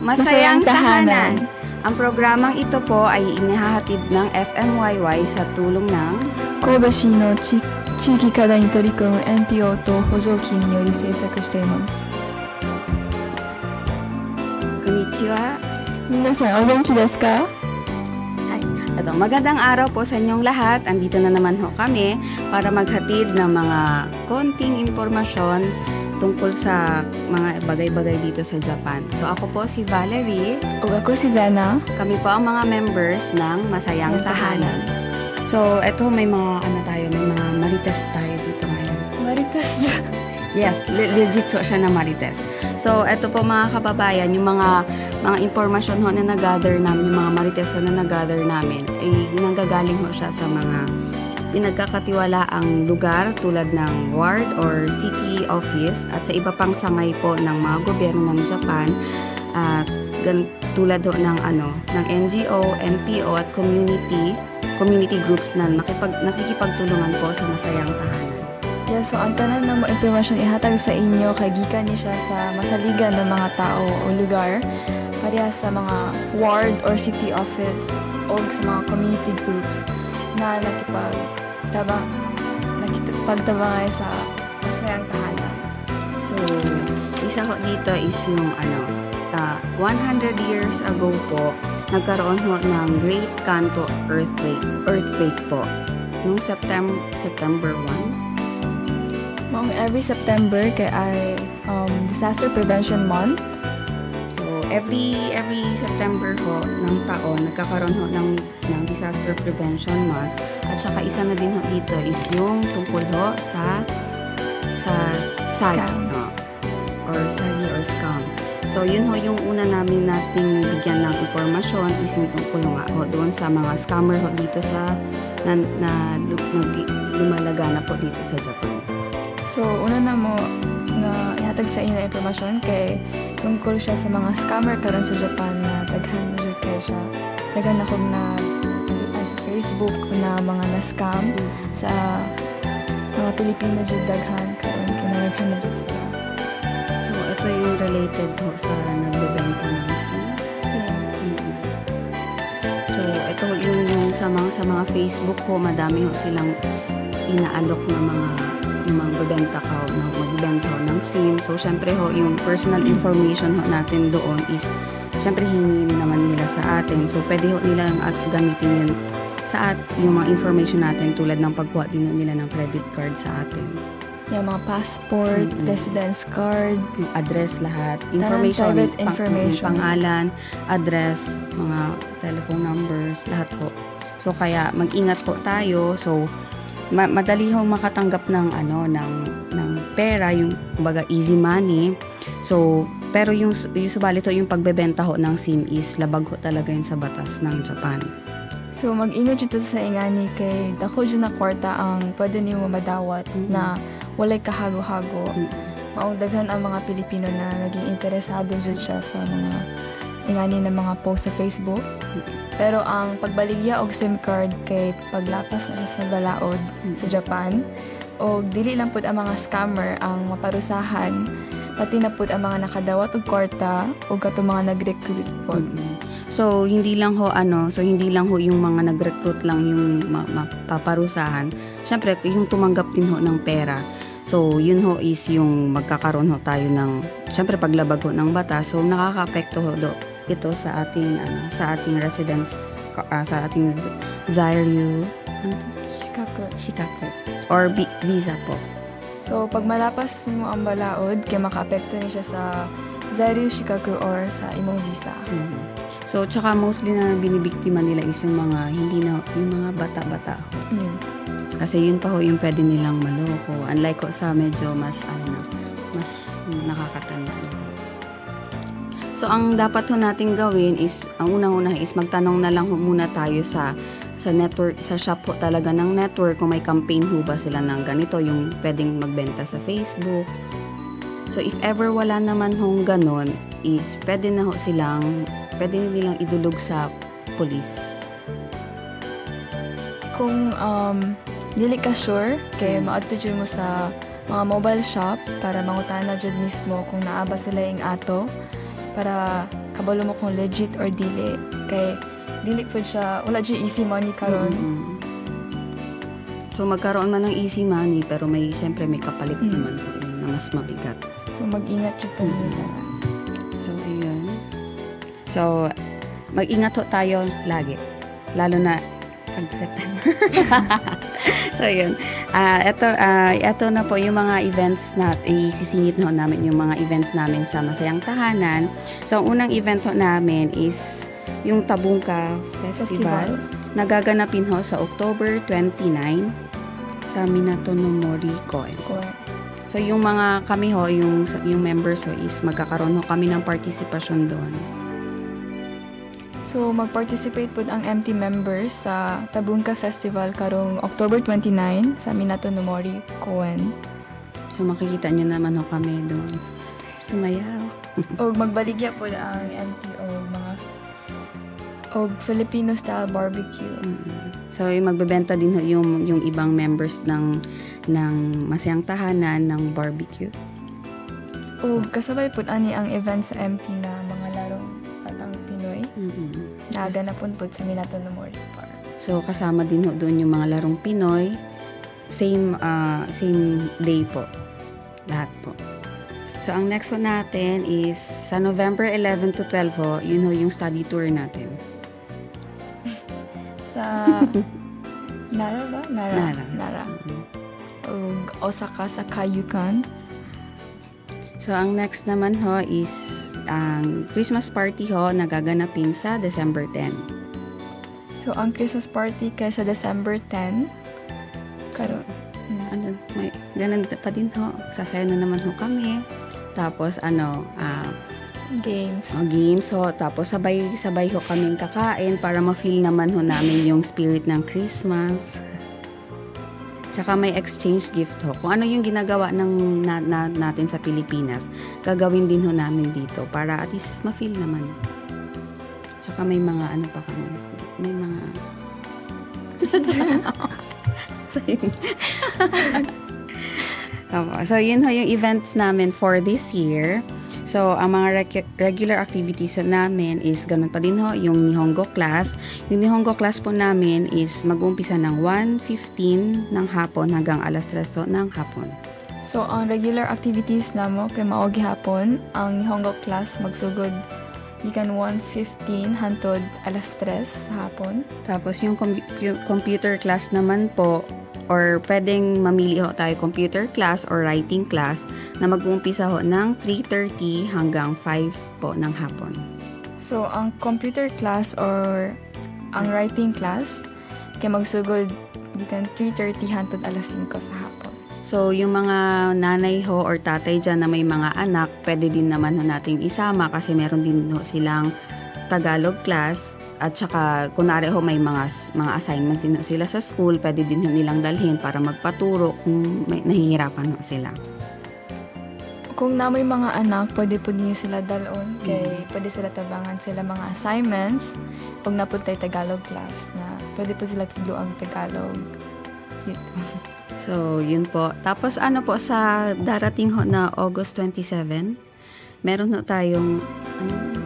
Masayang Tahanan. Ang programang ito po ay inihahatid ng FMYY sa tulong ng 神戸市の地地域課題に取り組む NPO と補助金により制作しています Konnichiwa. 皆さんお元気ですか Ito, magandang araw po sa inyong lahat. Andito na naman ho kami para maghatid ng mga konting impormasyon tungkol sa mga bagay-bagay dito sa Japan. So ako po si Valerie. お ako si Zana Kami po ang mga members ng Masayang Tahanan. So ito may mga ano tayo, may mga marites tayo dito ngayon. Maritas Yes, le- legit po siya na marites. So, eto po mga kababayan, yung mga mga impormasyon ho na nag-gather namin, yung mga marites ho na nag-gather namin, ay nanggagaling ho siya sa mga pinagkakatiwalaang lugar tulad ng ward or city office at sa iba pang sangay po ng mga gobyerno ng Japan at gan, tulad ho ng ano ng NGO, NPO at community community groups na nakipag, nakikipagtulungan po sa masayang tahanan. Yeah, so ang tanan ng mga impormasyon ihatag sa inyo kay gikan ni siya sa masaligan ng mga tao o lugar pareha sa mga ward or city office o sa mga community groups na nakipag tabang nakipagtabangay sa masayang tahanan. So, isa ko dito is yung ano, ah, 100 years ago po, nagkaroon ho ng Great Kanto earthquake, earthquake po. Noong September, September 1. Maong every September kay ay um, Disaster Prevention Month. So, every every September ho ng taon, nagkakaroon ho ng, ng Disaster Prevention Month. At saka isa na din ho dito is yung tungkol ho sa sa SAG. Scam. no? or SAGI or scam. So, yun ho yung una namin nating bigyan ng impormasyon is yung tungkol nga ho doon sa mga scammer ho dito sa na, na, na po dito sa Japan. So, una na mo nga ihatag sa inyo na impormasyon kay tungkol siya sa mga scammer karon sa Japan na daghan na siya. Daghan na kog na Facebook na mga na-scam sa mga Pilipino jud daghan karon daghan na jud sila. So, ito yung related ho sa nagbebenta ng SIM. Same. Mm. So, ito yung, yung sa mga sa mga Facebook ho, madami ho silang inaalok na mga yung mga bebenta ka na magbebenta ho ng SIM. So, syempre ho, yung personal information ho natin doon is syempre hingin naman nila sa atin. So, pwede ho nilang at gamitin yun sa at yung mga information natin tulad ng pagkuha din nila ng credit card sa atin. Yung mga passport, Mm-mm. residence card, Yung address lahat, information, private pang- information. pangalan, address, mga telephone numbers, lahat po. So kaya mag-ingat po tayo. So ma- madali ho makatanggap ng ano ng ng pera, yung kumbaga easy money. So pero yung yung subalit ho yung pagbebenta ho ng SIM is labag ho talaga yun sa batas ng Japan. So mag-ingat jud sa ingani kay dako jud na kwarta ang pwede nimo madawat Mhm. na walay kahago-hago. Mm. Maong daghan ang mga Pilipino na naging interesado jud siya sa mga ingani ng mga post sa Facebook. Pero ang pagbaligya og SIM card kay paglapas na sa balaod sa Japan o dili lang pud ang mga scammer ang maparusahan pati na pud ang mga nakadawat og kwarta o kato mga nag-recruit pod. Mm-mm. So hindi lang ho ano, so hindi lang ho yung mga nag-recruit lang yung ma- mapaparusahan. Syempre yung tumanggap din ho ng pera. So yun ho is yung magkakaroon ho tayo ng syempre paglabag ho ng batas. So nakakaapekto ho do ito sa ating ano, sa ating residence ah, sa ating Zairyu ano? Shikaku. Shikaku or bi- visa po. So, pag malapas mo ang balaod, kaya makaapekto ni siya sa Zairyu Shikaku or sa imong visa. Mhm. So tsaka mostly na binibiktima nila is yung mga hindi na yung mga bata-bata. Mm. Kasi yun pa ho yung pwede nilang maloko. Unlike ko sa medyo mas ano na, mas nakakatanda na. So ang dapat ho nating gawin is ang unang-una is magtanong na lang ho muna tayo sa sa network sa shop ho talaga ng network kung may campaign ho ba sila ng ganito yung pwedeng magbenta sa Facebook. So if ever wala naman hong ganon is pwede na ho silang pwede nilang idulog sa police. Kung um, dili ka sure, kay Mm. maadto jud mo sa mga mobile shop para mangutana jud mismo kung naa ba sila ing ato para kabalo mo kung legit or dili. Kay dili po siya, wala siya easy money karon. Mm. So magkaroon man ng easy money pero may syempre may kapalit Mm. naman po na mas mabigat. So mag-ingat siya po Mm. nila. So ayun. So mag-ingat ho tayo lagi. Lalo na pag September. so yun. Ah, ito ah, ito na po yung mga events na isisingit na ho namin yung mga events namin sa Masayang Tahanan. So ang unang event ho namin is yung Tabungka Festival. Nagaganapin ho sa October 29 sa Minato no Mori Koen. Correct. So yung mga kami ho, yung yung members ho is magkakaroon ho kami ng partisipasyon doon. So, mag-participate po ang MT members sa Tabungka Festival karong October 29 sa Minato no Mori, Coen. So makikita nyo naman ho kami doon. Sumayaw. o magbaligya po ang MT o mga o Filipino style barbecue. Mm. So yung magbebenta din ho yung yung ibang members ng ng Masayang Tahanan ng barbecue. O kasabay po ani ang event sa MT na Mm-mm. na ganapon po sa Minato no Mori Park. So kasama din ho doon yung mga larong Pinoy. Same ah, same day po. Lahat po. So ang next one natin is sa November 11 to 12 ho, yun ho yung study tour natin. Sa Nara ba? Nara. Nara. Nara. Mm. O Osaka sa Kayukan. So ang next naman ho is ang Christmas party ho nagaganapin sa December 10. So ang Christmas party kay sa December 10. Karon. Mm. Ano, may ganun pa din ho. Sasaya na naman ho kami. Tapos ano, ah, Games. oh, games ho. Tapos sabay-sabay ho kaming kakain para ma-feel naman ho namin yung spirit ng Christmas. Tsaka may exchange gift ho. Kung ano yung ginagawa ng na, na- natin sa Pilipinas, gagawin din ho namin dito para at least ma-feel naman. Tsaka may mga ano pa kami. May mga... so, yun. So, yun ho yung events namin for this year. So, ang mga rec- regular activities namin is ganun pa din ho, yung Nihongo class. Yung Nihongo class po namin is mag-uumpisa ng 1.15 ng hapon hanggang alas 3 ho ng hapon. So, ang regular activities namo kay maogi hapon, ang Nihongo class magsugod gikan 1.15 hantod alas 3 sa hapon. Tapos yung com- pu- computer class naman po, or pwedeng mamili ho tayo computer class or writing class na mag-uumpisa ho ng 3.30 hanggang 5 po ng hapon. So, ang computer class or ang writing class kay magsugod gikan 3.30 hantod alas 5 sa hapon. So, yung mga nanay ho or tatay dyan na may mga anak, pwede din naman ho nating isama kasi meron din ho silang Tagalog class at saka kunwari ho may mga mga assignments din sila sa school, pwede din nilang dalhin para magpaturo kung may nahihirapan ho sila. Kung na may mga anak, pwede po niyo sila dalon kay pwede sila tabangan sila mga assignments pag napuntay Tagalog class na pwede po sila tudlo ang Tagalog. Dito. So, yun po. Tapos ano po sa darating ho na August 27, meron ho tayong ano,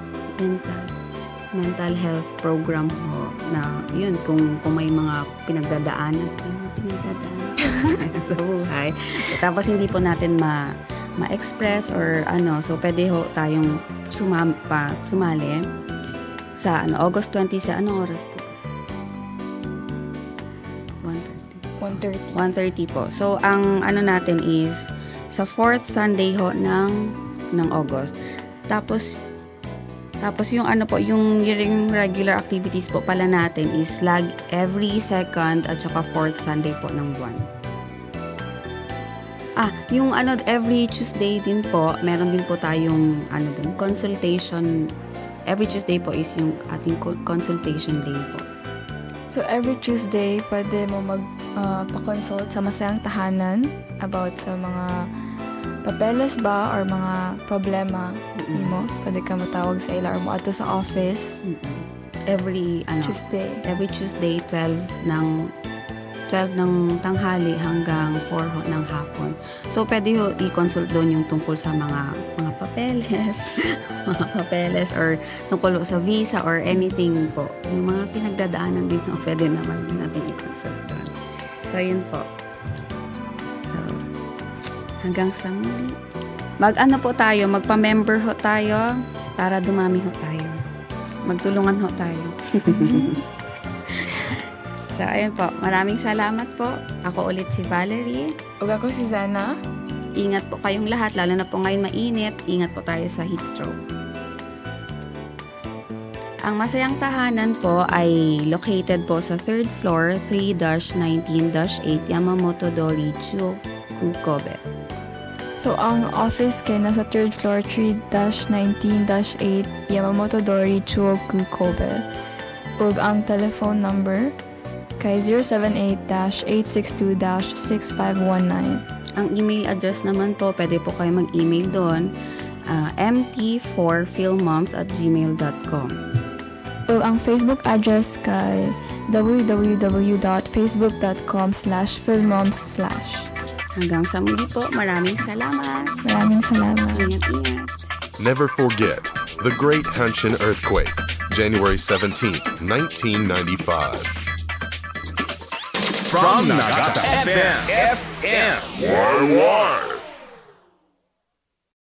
mental health program ho na yun kung kung may mga pinagdadaanan pinagdadaanan sa buhay. Tapos hindi po natin ma ma-express or ano, so pwede ho tayong sumampa, sumali sa ano August 20 sa anong oras po? 1:30. 130. 1.30 po. So, ang ano natin is sa fourth Sunday ho ng, ng August. Tapos, tapos yung ano po, yung, yung regular activities po pala natin is lag every second at saka fourth Sunday po ng buwan. Ah, yung ano, every Tuesday din po, meron din po tayong ano dun, consultation. Every Tuesday po is yung ating co- consultation day po. So every Tuesday, pwede mo mag ah, pa-consult sa masayang tahanan about sa mga papeles ba or mga problema nimo. Pwede ka matawag sa ila or mo ato sa office Mm-mm. Every, ano, Tuesday. every Tuesday 12 ng 12 ng tanghali hanggang 4 ho ng hapon. So, pwede ho i-consult doon yung tungkol sa mga mga papeles, mga papeles or tungkol sa visa or anything po. Yung mga pinagdadaanan din ho, pwede naman din natin i-consult doon. So, yun po. Hanggang sa muli. Mag-ano po tayo, magpa-member ho tayo para dumami ho tayo. Magtulungan ho tayo. so, ayun po. Maraming salamat po. Ako ulit si Valerie. Ug ako si Zana. Ingat po kayong lahat, lalo na po ngayon mainit. Ingat po tayo sa heat stroke. Ang masayang tahanan po ay located po sa third floor, 3-19-8 Yamamoto Dori, Chuku, Kobe. So, ang office kay nasa third floor 3-19-8 Yamamoto Dori, Chuoku, Kobe. Ug ang telephone number kay 078-862-6519. Ang email address naman po, pwede po kayo mag-email doon, ah, mt4filmmoms at gmail.com. Ug ang Facebook address kay www.facebook.com slash filmmoms slash. Hanggang sa muli po, maraming salamat. Maraming salamat. Ingat-ingat. Never forget the Great Hanshin Earthquake, January 17, 1995. From Nagata FM. FM. Why?